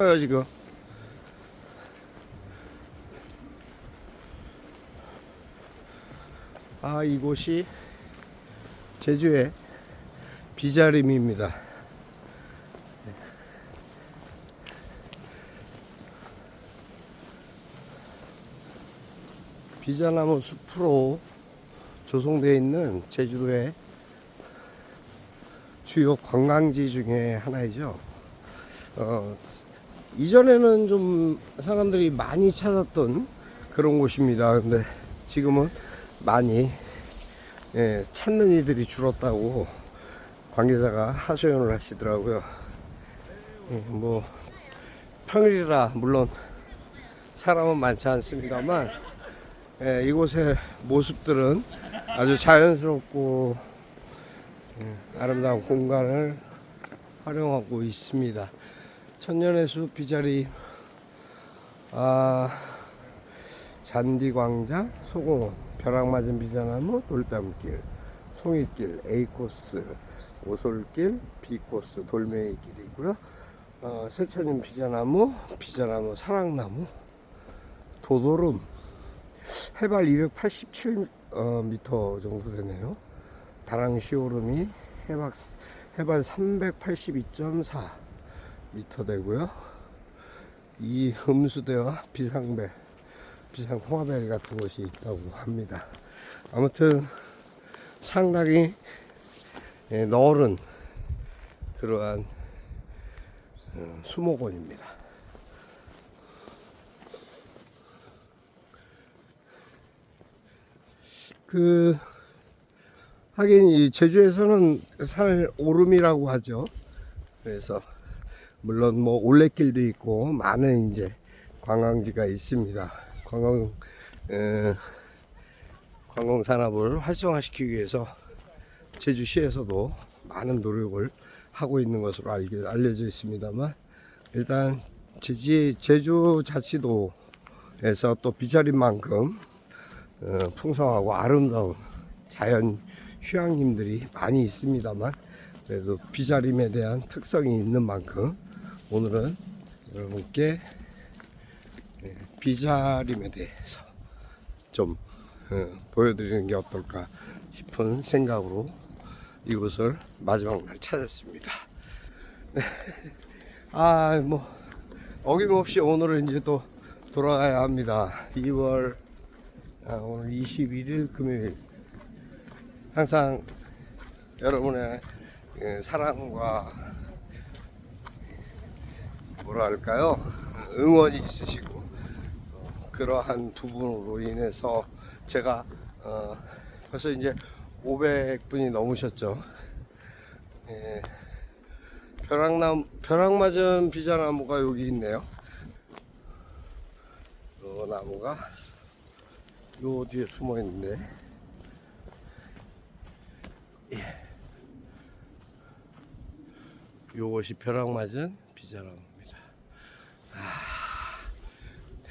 싶어요 지금. 아 이곳이 제주의 비자림입니다. 비자나무 숲으로 조성되어 있는 제주도의 주요 관광지 중에 하나이죠. 어, 이전에는 좀 사람들이 많이 찾았던 그런 곳입니다. 근데 지금은 많이 예, 찾는 이들이 줄었다고 관계자가 하소연을 하시더라고요. 예, 뭐 평일이라 물론 사람은 많지 않습니다만 예, 이곳의 모습들은 아주 자연스럽고 예, 아름다운 공간을 활용하고 있습니다. 천년의 숲 비자리 아 잔디광장 소공원 벼락맞은 비자나무 돌담길 송이길 A코스 오솔길 B코스 돌멩이길이고요. 어, 세천인 비자나무 비자나무 사랑나무 도도름 해발 287m 정도 되네요. 다랑시오름이 해발, 해발 382.4m 되고요. 이 흠수대와 비상배, 비상통화배 같은 곳이 있다고 합니다. 아무튼 상당히 예, 넓은 그러한 어, 수목원입니다. 그 하긴 이 제주에서는 살 오름이라고 하죠. 그래서 물론 뭐 올레길도 있고 많은 이제 관광지가 있습니다. 관광 에, 관광 산업을 활성화시키기 위해서 제주시에서도 많은 노력을 하고 있는 것으로 알기, 알려져 있습니다만 일단 제주 제주 자치도에서 또 비자린 만큼 어, 풍성하고 아름다운 자연 휴양림들이 많이 있습니다만 그래도 비자림에 대한 특성이 있는 만큼 오늘은 여러분께 예, 비자림에 대해서 좀 어, 보여드리는 게 어떨까 싶은 생각으로 이곳을 마지막 날 찾았습니다. 아, 뭐 어김없이 오늘은 이제 또 돌아가야 합니다. 2월 아, 오늘 21일 금요일 항상 여러분의 예, 사랑과 뭐랄까요 응원이 있으시고 어, 그러한 부분으로 인해서 제가 어, 벌써 이제 500분이 넘으셨죠. 예, 벼락나무 벼락 맞은 비자나무가 여기 있네요. 요 나무가 요 뒤에 숨어 있는데 예. 요것이 벼락 맞은 비자나무입니다. 아, 네.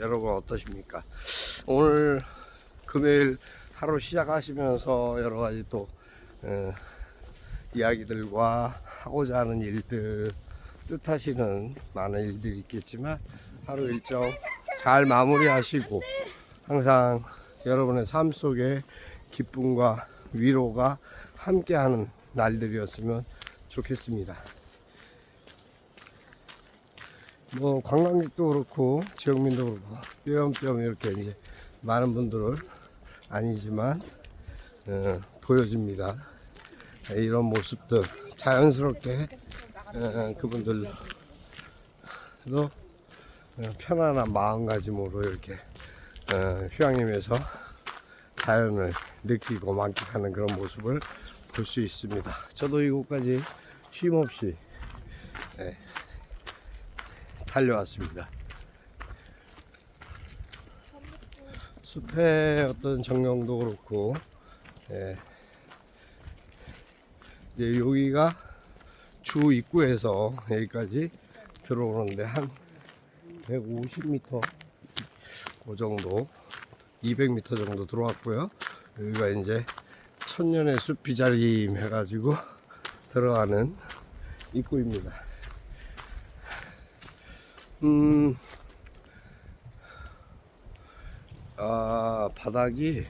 여러분 어떠십니까? 오늘 금요일 하루 시작하시면서 여러 가지 또 어, 이야기들과 하고자 하는 일들 뜻하시는 많은 일들이 있겠지만 하루 일정 잘 마무리하시고 항상 여러분의 삶 속에 기쁨과 위로가 함께하는 날들이었으면 좋겠습니다. 뭐 관광객도 그렇고 지역민도 그렇고 띄엄띄엄 이렇게 이제 많은 분들을 아니지만 어, 보여줍니다. 이런 모습들 자연스럽게 어, 그분들도 어, 편안한 마음가짐으로 이렇게 어, 휴양림에서 자연을 느끼고 만끽하는 그런 모습을 볼 수 있습니다. 저도 이곳까지 쉼없이 예, 달려왔습니다. 숲의 어떤 정령도 그렇고, 예. 이제 여기가 주 입구에서 여기까지 들어오는데 한 150m 그 정도 200m 정도 들어왔고요. 여기가 이제 천년의 숲 비자림 해가지고 들어가는 입구입니다. 음, 아, 바닥이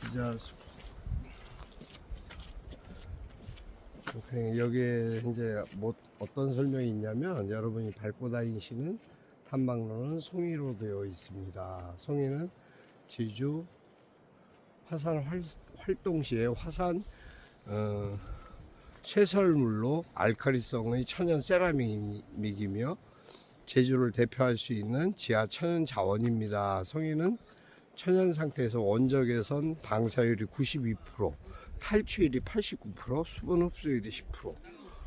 피자 수- 그냥 여기에 이제 뭐 어떤 설명이 있냐면 여러분이 밟고 다니시는 탐방로는 송이로 되어 있습니다. 송이는 제주 화산 활, 활동 시에 화산 어, 쇠설물로 알카리성의 천연 세라믹이며 제주를 대표할 수 있는 지하 천연 자원입니다. 송이는 천연 상태에서 원적외선 방사율이 92%, 탈취율이 89%, 수분 흡수율이 10%,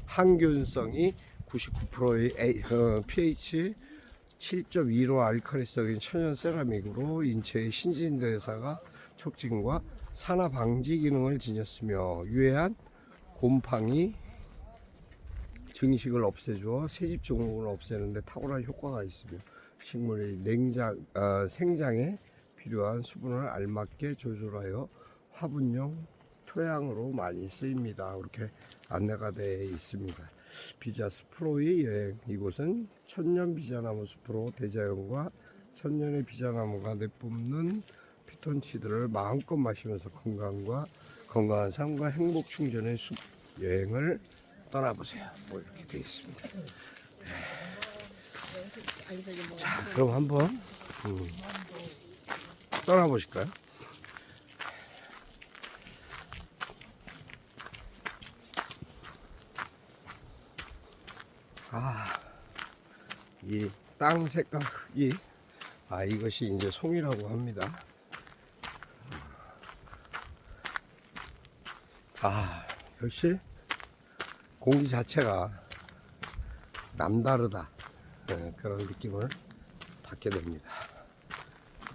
항균성이 99%의 어, pH 7.2로 알카리성인 천연 세라믹으로 인체의 신진대사가 촉진과 산화 방지 기능을 지녔으며 유해한 곰팡이 증식을 없애주어 세집 증후군을 없애는데 탁월한 효과가 있으며 식물의 냉장, 어, 생장에 필요한 수분을 알맞게 조절하여 화분용 토양으로 많이 쓰입니다. 그렇게 안내가 되어 있습니다. 비자 숲으로의 여행 이곳은 천년 비자나무 숲으로 대자연과 천년의 비자나무가 내뿜는 피톤치드를 마음껏 마시면서 건강과 건강한 삶과 행복 충전의 숲 여행을 떠나보세요. 뭐 이렇게 되어 있습니다. 네. 자, 그럼 한번 음, 떠나보실까요? 아, 이 땅 색깔 흙이 아 이것이 이제 송이라고 합니다. 아 역시 공기 자체가 남다르다 예, 그런 느낌을 받게 됩니다.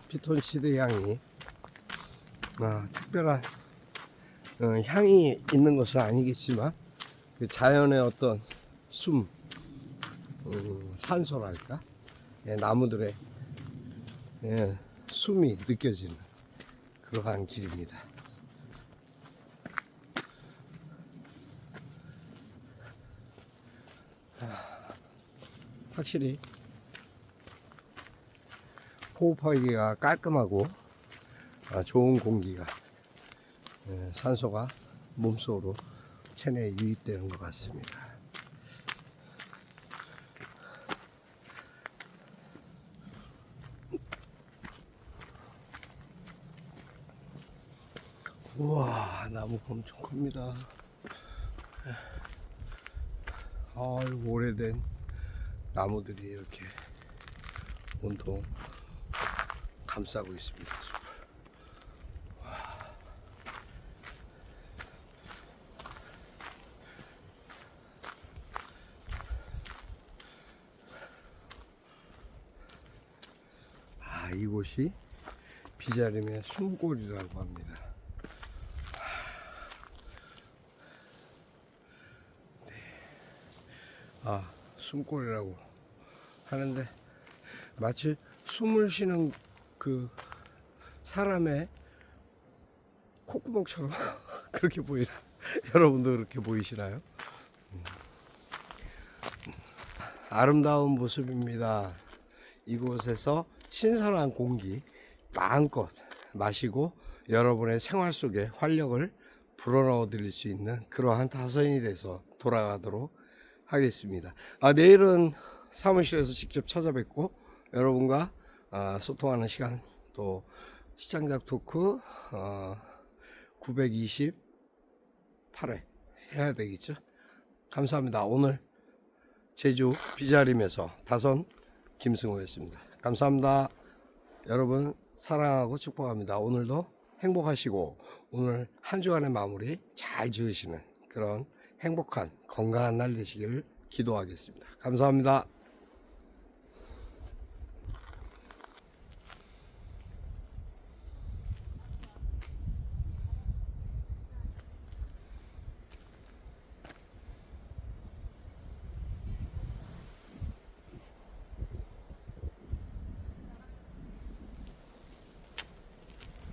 피톤치드 향이 아, 특별한 어, 향이 있는 것은 아니겠지만 그 자연의 어떤 숨 음, 산소랄까 예, 나무들의 예, 숨이 느껴지는 그러한 길입니다. 확실히 호흡하기가 깔끔하고 아, 좋은 공기가 예, 산소가 몸속으로 체내에 유입되는 것 같습니다. 우와 나무가 엄청 큽니다 아유 오래된 나무들이 이렇게 온통 감싸고 있습니다. 아 이곳이 비자림의 숨골이라고 합니다. 아, 숨골이라고 하는데 마치 숨을 쉬는 그 사람의 콧구멍처럼 그렇게 보이나? 여러분도 그렇게 보이시나요? 음. 아름다운 모습입니다. 이곳에서 신선한 공기 마음껏 마시고 여러분의 생활 속에 활력을 불어넣어 드릴 수 있는 그러한 타선이 돼서 돌아가도록 하겠습니다. 아, 내일은 사무실에서 직접 찾아뵙고 여러분과 아, 소통하는 시간 또 시장작 토크 어, 928회 해야 되겠죠. 감사합니다. 오늘 제주 비자림에서 다선 김승호였습니다. 감사합니다. 여러분 사랑하고 축복합니다. 오늘도 행복하시고 오늘 한 주간의 마무리 잘 지으시는 그런 행복한 건강한 날 되시기를 기도하겠습니다. 감사합니다.